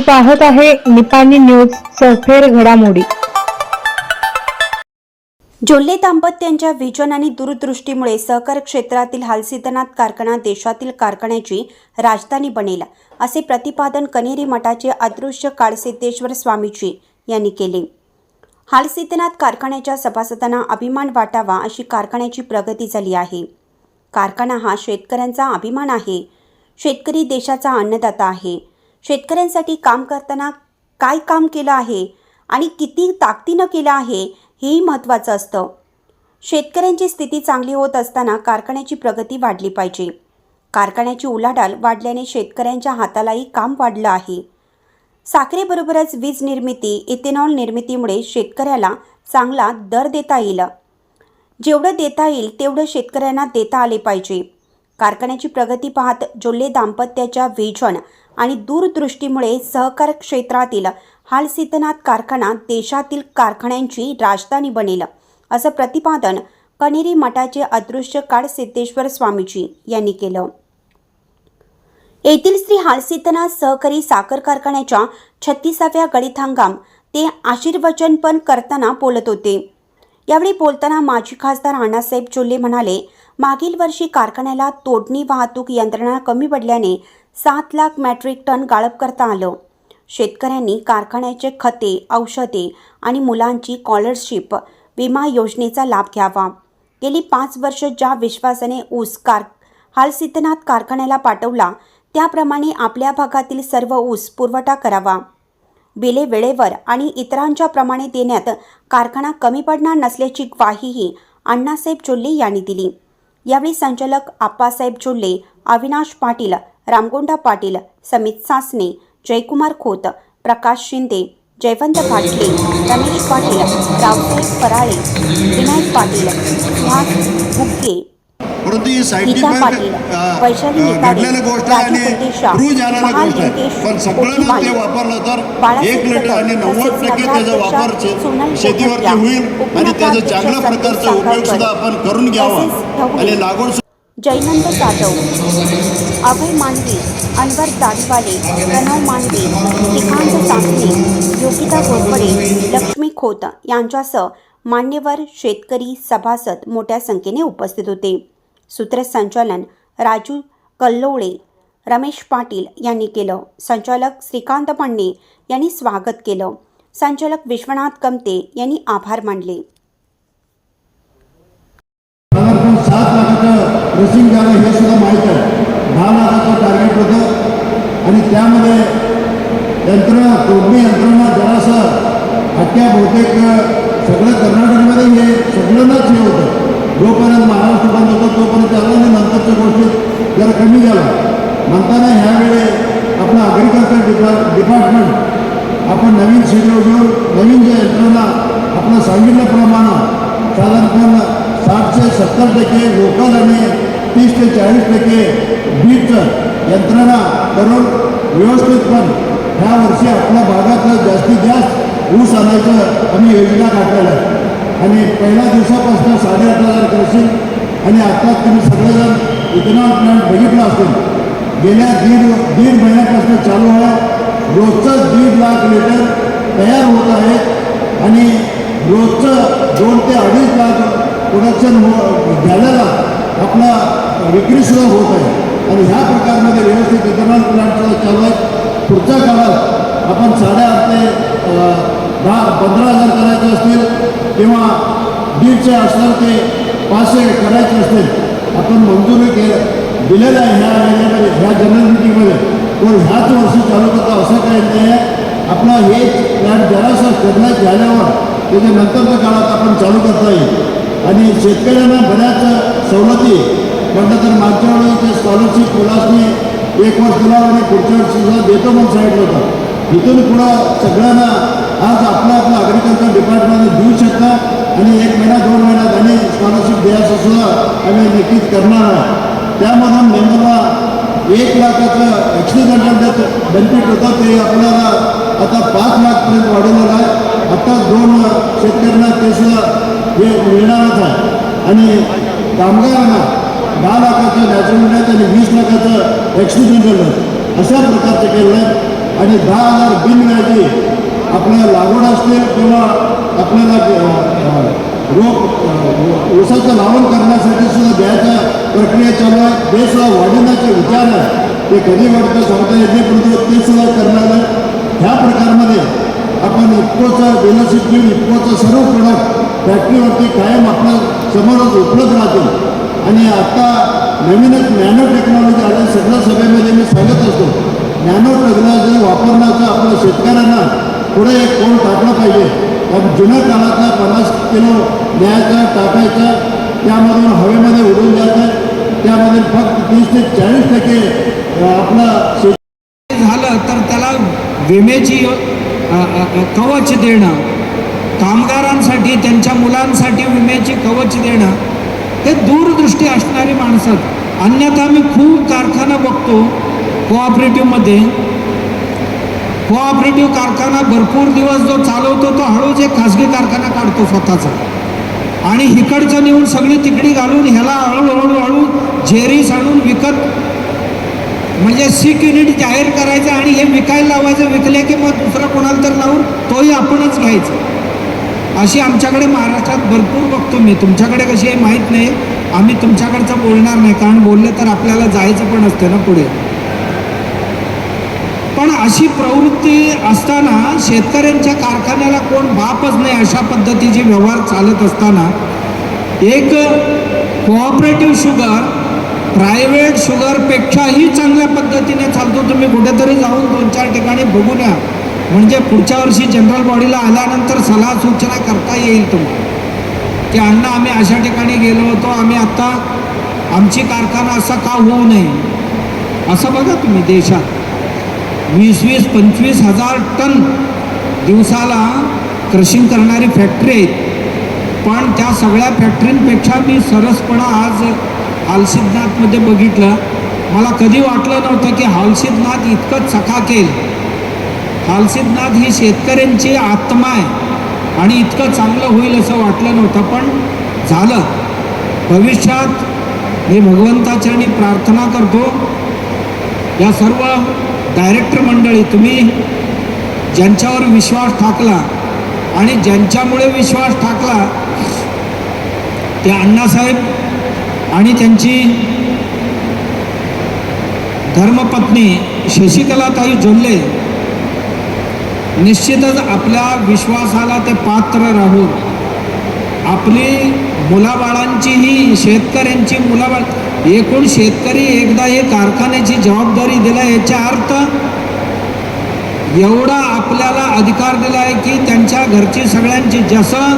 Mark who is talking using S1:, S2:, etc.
S1: पाहत आहे निपाणी न्यूज सफेर घडामोडी.
S2: जोल्ले दाम्पत्यांच्या विजन आणि दूरदृष्टीमुळे सहकार क्षेत्रातील हालसिद्धनाथ कारखाना देशातील कारखान्याची राजधानी बनेल असे प्रतिपादन कनेरी मठाचे अदृश्य काळसिद्धेश्वर स्वामीजी यांनी केले. हालसिद्धनाथ कारखान्याच्या सभासदांना अभिमान वाटावा अशी कारखान्याची प्रगती झाली आहे. कारखाना हा शेतकऱ्यांचा अभिमान आहे. शेतकरी देशाचा अन्नदाता आहे. शेतकऱ्यांसाठी काम करताना काय काम केलं आहे आणि किती ताकदीनं केलं आहे हेही महत्त्वाचं असतं. शेतकऱ्यांची स्थिती चांगली होत असताना कारखान्याची प्रगती वाढली पाहिजे. कारखान्याची उलाढाल वाढल्याने शेतकऱ्यांच्या हातालाही काम वाढलं आहे. साखरेबरोबरच वीज निर्मिती इथेनॉल निर्मितीमुळे शेतकऱ्याला चांगला दर देता येईल. जेवढं देता येईल तेवढं शेतकऱ्यांना देता आले पाहिजे. कारखान्याची प्रगती पाहत जोल्ले दाम्पत्याच्या विजन आणि दूरदृष्टीमुळे सहकार क्षेत्रातील हालसिद्धनाथ कारखाना देशातील कारखान्यांची राजधानी बनेल असं प्रतिपादन कनेरी मठाचे अदृश्य काळ सिद्धेश्वर स्वामीजी यांनी केलं. येथील श्री हालसिद्धनाथ सहकारी साखर कारखान्याच्या छत्तीसाव्या गळीत हंगाम ते आशीर्वचन पण करताना बोलत होते. यावेळी बोलताना माजी खासदार अण्णासाहेब चोल्ले म्हणाले मागील वर्षी कारखान्याला तोडणी वाहतूक यंत्रणा कमी पडल्याने सात लाख मॅट्रिक टन गाळप करता आलं. शेतकऱ्यांनी कारखान्याचे खते औषधे आणि मुलांची स्कॉलरशिप विमा योजनेचा लाभ घ्यावा. गेली पाच वर्ष ज्या विश्वासाने ऊस कार हालसिद्धनाथ कारखान्याला पाठवला त्याप्रमाणे आपल्या भागातील सर्व ऊस पुरवठा करावा. बिले वेळेवर आणि इतरांच्या प्रमाणे देण्यात कारखाना कमी पडणार नसल्याची ग्वाहीही अण्णासाहेब चोल्ले यांनी दिली. यावेळी संचालक आप्पासाहेब चोल्ले अविनाश पाटील रामगोंडा पाटील समित सासने जयकुमार खोत प्रकाश शिंदे जयवंत भाटले रमेश पाटील रावसाहेब फराळे विनायक पाटील सुहास बुक्के
S3: परंतु ही
S2: निकाडे
S3: घडलेली गोष्ट आहे
S2: राजू
S3: आणि झालेली
S2: महाल
S3: गोष्ट आहे. पण सगळं जर ते वापरलं तर एक लिटर आणि नव्वद टक्के त्याचा वापर शेतीवरती होईल आणि त्याचा चांगल्या प्रकारचा उपयोग सुद्धा आपण करून घ्यावा. आणि लागवड
S2: जयनंद जाधव अभय मानवी अनवर दाढीवाले प्रणव मानवी श्रीकांत सासने योगिता घोरपडे लक्ष्मी खोत यांच्यासह मान्यवर शेतकरी सभासद मोठ्या संख्येने उपस्थित होते. सूत्रसंचालन राजू कल्लोळे रमेश पाटील यांनी केलं. संचालक श्रीकांत पांडे यांनी स्वागत केलं. संचालक विश्वनाथ कमते यांनी आभार मानले.
S4: हे सुद्धा माहीत आहे. दहा लाखाचं टार्गेट होतं. आणि त्यामध्ये यंत्रणा तोडणी यंत्रणा जरासं अख्ख्या बहुतेक जरा कमी झाला. म्हणताना ह्यावेळी आपलं ॲग्रिकल्चर डिपा डिपार्टमेंट आपण नवीन शेड्यूल घेऊन नवीन जे यंत्रणा आपलं सांगितल्याप्रमाणे साधारणपण साठ ते सत्तर टक्के लोकल आणि तीस ते चाळीस टक्के बीटचं यंत्रणा करून व्यवस्थितपण ह्या वर्षी आपल्या भागातलं जास्तीत जास्त ऊस आणायचं आम्ही योजना काढलेलं आहे आणि पहिल्या दिवसापासून साडेआठ हजार करशील आणि आता तुम्ही सगळेजण इथेनॉल प्लांट बघितला असेल गेल्या दीड दीड महिन्यापासून चालू आहे. रोजचं दीड लाख लिटर तयार होत आहे आणि रोजचं दोन ते अडीच लाख प्रोडक्शन हो झालेला आपला विक्रीसुद्धा होत आहे. आणि ह्या प्रकारमध्ये व्यवस्थित इथेनॉल प्लांटसुद्धा चालू आहे पुढच्या काळात आपण साडेआठ ते दहा पंधरा हजार करायचे असतील किंवा दीडशे असणार ते पाचशे करायचे असतील आपण मंजूर केलं दिलेलं आहे ह्या महिन्यामध्ये ह्या जनरल मिटिंगमध्ये पण ह्याच वर्षी चालू करता असं काही नाही आपला हे प्लॅन जरासा करण्यात झाल्यावर त्याच्या नंतरच्या काळात आपण चालू करता येईल. आणि शेतकऱ्यांना बऱ्याच सवलती म्हटलं तर मागच्या वेळी ते स्कॉलरशिप मुलासनी एक वर्ष दिला आणि पुढच्या वर्षी सुद्धा देतो म्हणून सांगितलं होतं. इथून पुढं सगळ्यांना आज आपलं आपलं ॲग्रिकल्चर डिपार्टमेंट देऊ शकता. आणि एक महिना दोन महिन्यात आम्ही स्कॉलरशिप द्यायचं सुद्धा आम्ही नक्कीच करणार आहे. त्यामधून मेंबरला एक लाखाचं ॲक्सिडेंट बेनिफिट होतं ते आपल्याला आता पाच लाखपर्यंत वाढवलेलं आहे. आता दोन शेतकऱ्यांना ते सुद्धा हे मिळणारच आहे. आणि कामगारांना दहा लाखाचं नॅचरल आणि वीस लाखाचं ॲक्सिडेंट अशा प्रकारचं केलं आहे. आणि दहा हजार बिनव्याजी आपल्या लागवड असते किंवा आपल्याला रोग रोप ऊसाचं लावण करण्यासाठी सुद्धा द्यायच्या प्रक्रिया चालू आहे. ते सुद्धा वाढवण्याचे विचार आहे. ते कधी वाढतं सांगता येते परंतु ते सुद्धा करणार आहे. ह्या प्रकारमध्ये आपण इतकोचं डीलरशिप घेऊन इतकोचं सर्व प्रोडक्ट फॅक्टरीवरती कायम आपल्या समोरच उपलब्ध राहतील. आणि आता नवीनच नॅनो टेक्नॉलॉजी आल्या सगळ्या सभेमध्ये मी सांगत असतो नॅनो टेक्नॉलॉजी वापरण्याचा आपल्या शेतकऱ्यांना पुढे एक कोण टाकलं पाहिजे? कारण जुन्या काळातला पन्नास किलो न्यायचा टाकायचा त्यामधून हवेमध्ये उडून जायचं त्यामध्ये फक्त तीस ते चाळीस टक्के आपलं आपला
S5: झालं तर त्याला विम्याची कवच देणं कामगारांसाठी त्यांच्या मुलांसाठी विम्याची कवच देणं हे दूरदृष्टी असणारी माणसं. अन्यथा मी खूप कारखाना बघतो कोऑपरेटिव्हमध्ये कोऑपरेटिव्ह कारखाना भरपूर दिवस जो चालवतो तो हळूच एक खाजगी कारखाना काढतो स्वतःचा. आणि इकडचं नेऊन सगळी तिकडी घालून ह्याला हळूहळू हळू झेरीस आणून विकत म्हणजे सिक युनिट जाहीर करायचं आणि हे विकायला लावायचं विकले की मग दुसरं कोणाला तर लावून तोही आपणच घ्यायचं. अशी आमच्याकडे महाराष्ट्रात भरपूर बघतो मी. तुमच्याकडे कशी आहे माहीत नाही. आम्ही तुमच्याकडचं बोलणार नाही. कारण बोलले तर आपल्याला जायचं पण असतं ना पुढे. पण अशी प्रवृत्ती असताना शेतकऱ्यांच्या कारखान्याला कोण बापच नाही अशा पद्धतीचे व्यवहार चालत असताना एक कोऑपरेटिव्ह शुगर प्रायव्हेट शुगरपेक्षाही चांगल्या पद्धतीने चालतो. तुम्ही कुठेतरी जाऊन दोन चार ठिकाणी बघून या. म्हणजे पुढच्या वर्षी जनरल बॉडीला आल्यानंतर सल्ला सूचना करता येईल तुम्हाला. की अण्णा आम्ही अशा ठिकाणी गेलो होतो. आम्ही आत्ता आमची कारखाना असा का होऊ नये? असं बघा तुम्ही देशात. वीस वीस पंचवीस हजार टन दिवसाला क्रशिंग करणारी फॅक्टरी आहेत. पण त्या सगळ्या फॅक्टरींपेक्षा मी सरसपणा आज हालसिद्धनाथमध्ये बघितलं. मला कधी वाटलं नव्हतं की हालसिद्धनाथ इतकं चकाकेल. हालसिद्धनाथ ही शेतकऱ्यांची आत्मा आहे आणि इतकं चांगलं होईल असं वाटलं नव्हतं पण झालं. भविष्यात मी भगवंताचरणी प्रार्थना करतो. या सर्व डायरेक्टर मंडळी तुम्ही ज्यांच्यावर विश्वास टाकला आणि ज्यांच्यामुळे विश्वास टाकला ते अण्णासाहेब आणि त्यांची धर्मपत्नी शशिकलाताई जोल्ले निश्चितच आपल्या विश्वासाला ते पात्र राहून आपली मुलाबाळांचीही शेतकऱ्यांची मुलाबाळ एकूण शेतकरी एकदा हे कारखान्याची जबाबदारी दिला याचा अर्थ एवढा आपल्याला अधिकार दिला आहे की त्यांच्या घरची सगळ्यांची जसं